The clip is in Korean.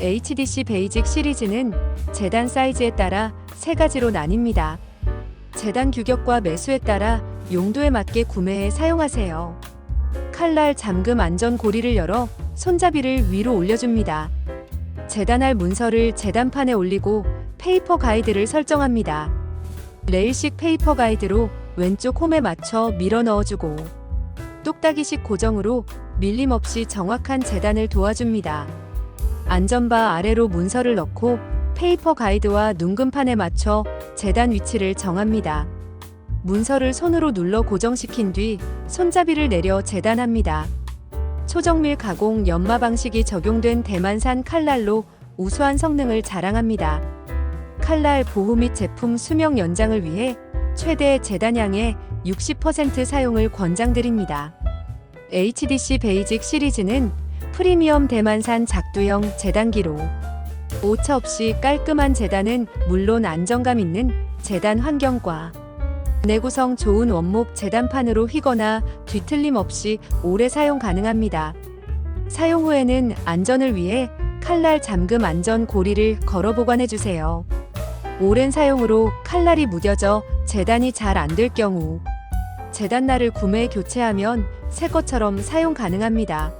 HDC 베이직 시리즈는 재단 사이즈에 따라 세 가지로 나뉩니다. 재단 규격과 매수에 따라 용도에 맞게 구매해 사용하세요. 칼날 잠금 안전 고리를 열어 손잡이를 위로 올려줍니다. 재단할 문서를 재단판에 올리고 페이퍼 가이드를 설정합니다. 레일식 페이퍼 가이드로 왼쪽 홈에 맞춰 밀어 넣어주고 똑딱이식 고정으로 밀림 없이 정확한 재단을 도와줍니다. 안전바 아래로 문서를 넣고 페이퍼 가이드와 눈금판에 맞춰 재단 위치를 정합니다. 문서를 손으로 눌러 고정시킨 뒤 손잡이를 내려 재단합니다. 초정밀 가공 연마 방식이 적용된 대만산 칼날로 우수한 성능을 자랑합니다. 칼날 보호 및 제품 수명 연장을 위해 최대 재단량의 60% 사용을 권장드립니다. HDC 베이직 시리즈는 프리미엄 대만산 작두형 재단기로 오차 없이 깔끔한 재단은 물론 안정감 있는 재단 환경과 내구성 좋은 원목 재단판으로 휘거나 뒤틀림 없이 오래 사용 가능합니다. 사용 후에는 안전을 위해 칼날 잠금 안전 고리를 걸어 보관해 주세요. 오랜 사용으로 칼날이 무뎌져 재단이 잘 안 될 경우 재단날을 구매해 교체하면 새 것처럼 사용 가능합니다.